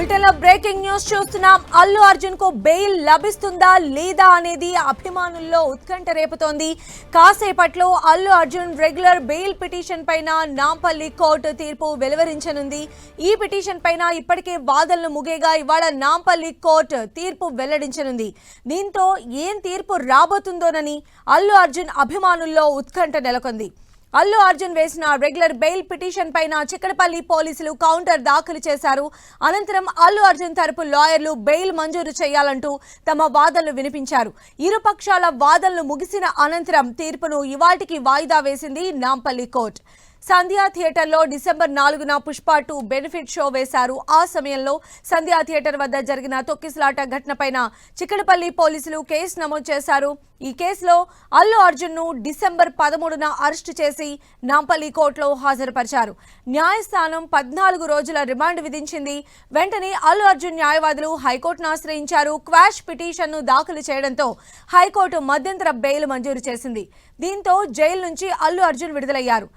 బులెటిన్లో breaking news చూస్తున్నాం. Allu అర్జున్కు bail లభిస్తుందా లేదా అనేది అభిమానుల్లో ఉత్కంఠ రేపుతోంది. కాసేపట్లో Allu Arjun regular bail petition పైన నాంపల్లి కోర్టు తీర్పు వెలువరించనుంది. ఈ పిటిషన్ పైన ఇప్పటికే వాదనలు ముగేగా ఇవాళ నాంపల్లి కోర్టు తీర్పు వెల్లడించనుంది. దీంతో ఏం తీర్పు రాబోతుందోనని అల్లు అర్జున్ అభిమానుల్లో ఉత్కంఠ నెలకొంది. అల్లు అర్జున్ వేసిన రెగ్యులర్ బెయిల్ పిటిషన్ పైన చిక్కడపల్లి పోలీసులు కౌంటర్ దాఖలు చేశారు. అనంతరం అల్లు అర్జున్ తరపు లాయర్లు బెయిల్ మంజూరు చేయాలంటూ తమ వాదనలు వినిపించారు. ఇరు పక్షాల వాదనలు ముగిసిన అనంతరం తీర్పును ఇవాటికి వాయిదా వేసింది నాంపల్లి కోర్టు. సంధ్యా థియేటర్లో డిసెంబర్ నాలుగున పుష్ప టూ బెనిఫిట్ షో వేశారు. ఆ సమయంలో సంధ్యా థియేటర్ వద్ద జరిగిన తొక్కిసలాట ఘటనపైన చిక్కడపల్లి పోలీసులు కేసు నమోదు చేశారు. ఈ కేసులో అల్లు అర్జున్ను డిసెంబర్ పదమూడున అరెస్టు చేసి నాంపల్లి కోర్టులో హాజరుపరిచారు. న్యాయస్థానం పద్నాలుగు రోజుల రిమాండ్ విధించింది. వెంటనే అల్లు అర్జున్ న్యాయవాదులు హైకోర్టును ఆశ్రయించారు. క్వాష్ పిటిషన్ను దాఖలు చేయడంతో హైకోర్టు మధ్యంతర బెయిల్ మంజూరు చేసింది. దీంతో జైలు నుంచి అల్లు అర్జున్ విడుదలయ్యారు.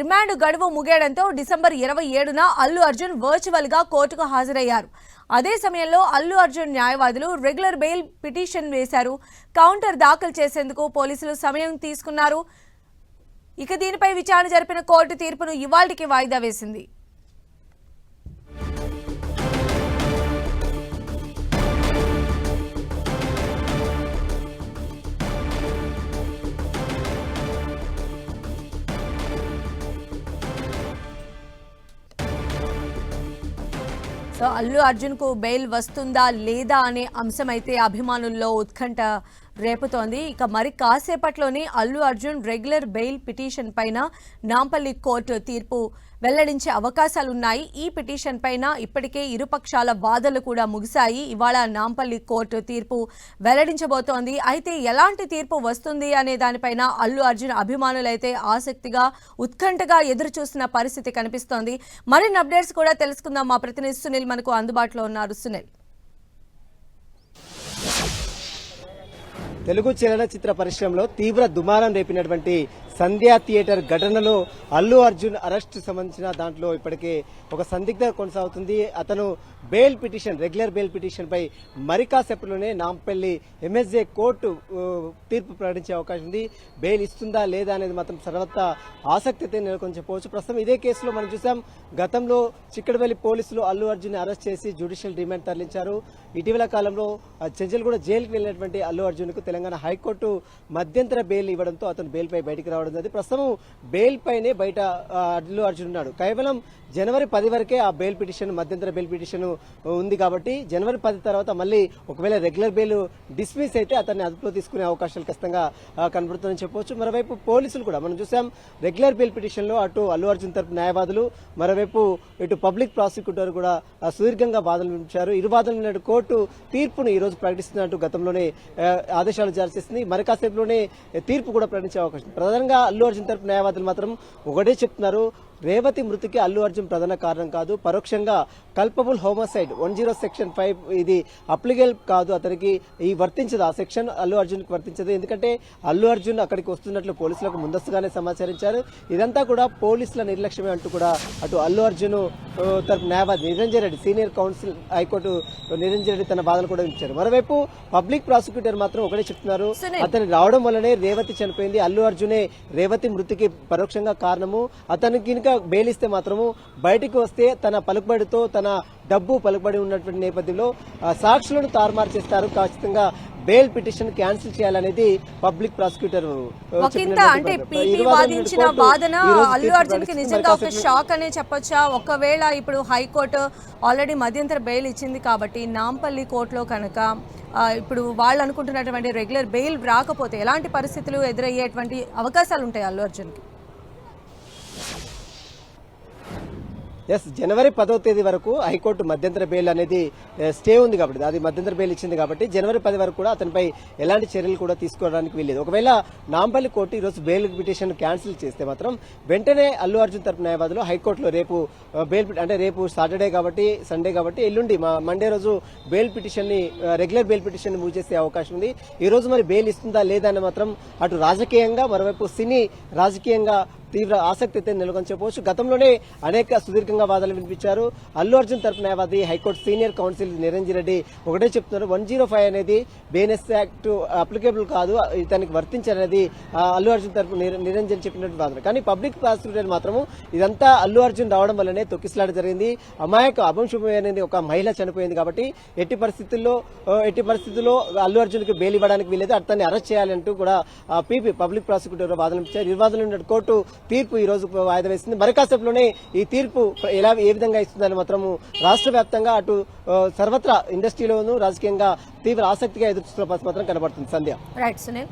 రిమాండ్ గడువు ముగియడంతో డిసెంబర్ ఇరవై ఏడున అల్లు అర్జున్ వర్చువల్గా కోర్టుకు హాజరయ్యారు. అదే సమయంలో అల్లు అర్జున్ న్యాయవాదులు రెగ్యులర్ బెయిల్ పిటిషన్ వేశారు. కౌంటర్ దాఖలు చేసేందుకు పోలీసులు సమయం తీసుకున్నారు. ఇక దీనిపై విచారణ జరిపిన కోర్టు తీర్పును ఇవాళకి వాయిదా వేసింది. సో అల్లు అర్జున్కు బెయిల్ వస్తుందా లేదా అనే అంశం అయితే అభిమానుల్లో ఉత్కంఠ రేపుతోంది. ఇక మరి కాసేపట్లోనే Allu Arjun regular bail petition పైన నాంపల్లి కోర్టు తీర్పు వెల్లడించే అవకాశాలున్నాయి. ఈ పిటిషన్ పైన ఇప్పటికే ఇరుపక్షాల వాదనలు కూడా ముగిశాయి. ఇవాళ నాంపల్లి కోర్టు తీర్పు వెల్లడించబోతోంది. అయితే ఎలాంటి తీర్పు వస్తుంది అనే దానిపైన అల్లు అర్జున్ అభిమానులైతే ఆసక్తిగా ఉత్కంఠగా ఎదురు చూస్తున్న పరిస్థితి కనిపిస్తోంది. మరిన్ని అప్డేట్స్ కూడా తెలుసుకుందాం. మా ప్రతినిధి సునీల్ మనకు అందుబాటులో ఉన్నారు. సునీల్. తెలుగు చలనచిత్ర పరిశ్రమలో తీవ్ర దుమారం రేపినటువంటి సంధ్యా థియేటర్ ఘటనలో అల్లు అర్జున్ అరెస్ట్ సంబంధించిన దాంట్లో ఇప్పటికే ఒక సందిగ్ధ కొనసాగుతుంది. అతను bail petition regular bail petition పై మరి నాంపల్లి ఎంఎస్జే కోర్టు తీర్పు ప్రకటించే అవకాశం ఉంది. బెయిల్ ఇస్తుందా లేదా అనేది మాత్రం సర్వత్రా ఆసక్తి అయితే నెలకొని చెప్పవచ్చు. ప్రస్తుతం ఇదే కేసులో మనం చూసాం గతంలో చిక్కడవెల్లి పోలీసులు అల్లు అర్జున్ అరెస్ట్ చేసి జ్యుడిషియల్ రిమాండ్ తరలించారు. ఇటీవల కాలంలో చెంచల్గూడ జైలుకు వెళ్ళినటువంటి అల్లు అర్జున్కు తెలంగాణ హైకోర్టు మధ్యంతర బెయిల్ ఇవ్వడంతో అతను బెయిల్ పై బయటికి రావడం జరిగింది. ప్రస్తుతం బెయిల్ పైనే బయట అల్లు అర్జున్ ఉన్నాడు. కేవలం జనవరి పది వరకే ఆ బెయిల్ పిటిషన్ మధ్యంతర బెయిల్ పిటిషన్ ఉంది కాబట్టి జనవరి పది తర్వాత మళ్ళీ ఒకవేళ రెగ్యులర్ బెయిల్ డిస్మిస్ అయితే అతన్ని అదుపులో తీసుకునే అవకాశాలు ఖచ్చితంగా కనబడుతుందని చెప్పవచ్చు. మరోవైపు పోలీసులు కూడా మనం చూసాం రెగ్యులర్ బెయిల్ పిటిషన్లో అటు అల్లు అర్జున్ తరపు న్యాయవాదులు మరోవైపు ఇటు పబ్లిక్ ప్రాసిక్యూటర్ కూడా సుదీర్ఘంగా బాధలు వినిపించారు. ఇరు వాదనలు నాడు కోర్టు తీర్పును ఈ రోజు ప్రకటిస్తున్నట్టు గతంలోనే ఆదేశాలు జారీ చేసింది. మరి కాసేపులోనే తీర్పు కూడా ప్రకటించే అవకాశం ప్రధానంగా అల్లు అర్జున్ తరపు న్యాయవాదులు మాత్రం ఒకటే చెప్తున్నారు రేవతి మృతికి అల్లు అర్జున్ ప్రధాన కారణం కాదు. పరోక్షంగా culpable homicide one zero section five ఇది అప్లికేల్ కాదు. అతనికి ఈ వర్తించదు. ఆ సెక్షన్ అల్లు అర్జున్కి వర్తించదు. ఎందుకంటే అల్లు అర్జున్ అక్కడికి వస్తున్నట్లు పోలీసులకు ముందస్తుగానే సమాచారించారు. ఇదంతా కూడా పోలీసుల నిర్లక్ష్యమే అంటూ కూడా అటు అల్లు అర్జున్ తరపు న్యాయవాది Niranjan Reddy senior counsel high court Niranjan Reddy తన బాధలు కూడా ఇచ్చారు మరోవైపు పబ్లిక్ ప్రాసిక్యూటర్ మాత్రం ఒకటే చెప్తున్నారు. అతను రావడం వల్లనే రేవతి చనిపోయింది. అల్లు అర్జునే రేవతి మృతికి పరోక్షంగా కారణము. అతనికి కనుక బెయిల్ ఇస్తే మాత్రము బయటికి వస్తే తన పలుకుబడితో తన డబ్బు పలుకుబడి ఉన్నటువంటి నేపథ్యంలో సాక్షులను తారుమారు చేస్తారు. ఖచ్చితంగా బెయిల్ పిటిషన్ క్యాన్సిల్ చేయాలనేది పబ్లిక్ ప్రాసిక్యూటర్ అంటే. పీపీ వాదించిన వాదన అల్లు అర్జున్కి. నిజంగా ఒక షాక్ అనే చెప్పొచ్చా ఒకవేళ ఇప్పుడు హైకోర్టు ఆల్రెడీ మధ్యంతర బెయిల్ ఇచ్చింది కాబట్టి నాంపల్లి కోర్టులో కనుక ఇప్పుడు వాళ్ళు అనుకుంటున్నటువంటి రెగ్యులర్ బెయిల్ రాకపోతే ఎలాంటి పరిస్థితులు ఎదురయ్యేటువంటి అవకాశాలు ఉంటాయి అల్లు అర్జున్కి ఎస్ జనవరి పదో తేదీ వరకు హైకోర్టు మధ్యంతర బెయిల్ అనేది స్టే ఉంది కాబట్టి అది మధ్యంతర బెయిల్ ఇచ్చింది కాబట్టి జనవరి పది వరకు కూడా అతనిపై ఎలాంటి చర్యలు కూడా తీసుకోవడానికి వీల్లేదు. ఒకవేళ నాంపల్లి కోర్టు ఈరోజు బెయిల్ పిటిషన్ క్యాన్సిల్ చేస్తే మాత్రం వెంటనే అల్లు అర్జున్ తరపు న్యాయవాదులు హైకోర్టులో రేపు బెయిల్ అంటే రేపు సాటర్డే కాబట్టి సండే కాబట్టి ఎల్లుండి మా మండే రోజు బెయిల్ పిటిషన్ని రెగ్యులర్ బెయిల్ పిటిషన్ మూవ్ చేసే అవకాశం ఉంది. ఈ రోజు మరి బెయిల్ ఇస్తుందా లేదా అని మాత్రం అటు రాజకీయంగా మరోవైపు సినీ రాజకీయంగా తీవ్ర ఆసక్తి అయితే నెలకొని చెప్పవచ్చు. గతంలోనే అనేక సుదీర్ఘంగా వాదనలు వినిపించారు. అల్లు అర్జున్ తరపు న్యాయవాది high court senior counsel Niranjan Reddy ఒకటే చెప్తున్నారు. వన్ జీరో ఫైవ్ అనేది బేనెస్ యాక్ట్ అప్లికేబుల్ కాదు. ఇతనికి వర్తించనేది అల్లు అర్జున్ తరపు నిరంజన్ చెప్పినట్టు వాదన. కానీ పబ్లిక్ ప్రాసిక్యూటర్ మాత్రము ఇదంతా అల్లు అర్జున్ రావడం వల్లనే తొక్కిసలాట జరిగింది. అమాయక అభంశుభం అనేది ఒక మహిళ చనిపోయింది కాబట్టి ఎట్టి పరిస్థితుల్లో ఎట్టి పరిస్థితుల్లో అల్లు అర్జున్కి బెయిల్ ఇవ్వడానికి వీలేదు అతన్ని అరెస్ట్ చేయాలంటూ కూడా పీపీ పబ్లిక్ ప్రాసిక్యూటర్ వాదన ఇచ్చారు ఈ వాదనలు కోర్టు తీర్పు ఈ రోజు వాయిదా వేసింది. మరి కాసేపులోనే ఈ తీర్పు ఎలా ఏ విధంగా ఇస్తుందని మాత్రము రాష్ట్ర వ్యాప్తంగా అటు సర్వత్రా ఇండస్ట్రీలోనూ రాజకీయంగా తీవ్ర ఆసక్తిగా ఎదురుస్తున్న పరిస్థితి మాత్రం కనబడుతుంది. సంధ్య. రైట్ సునీల్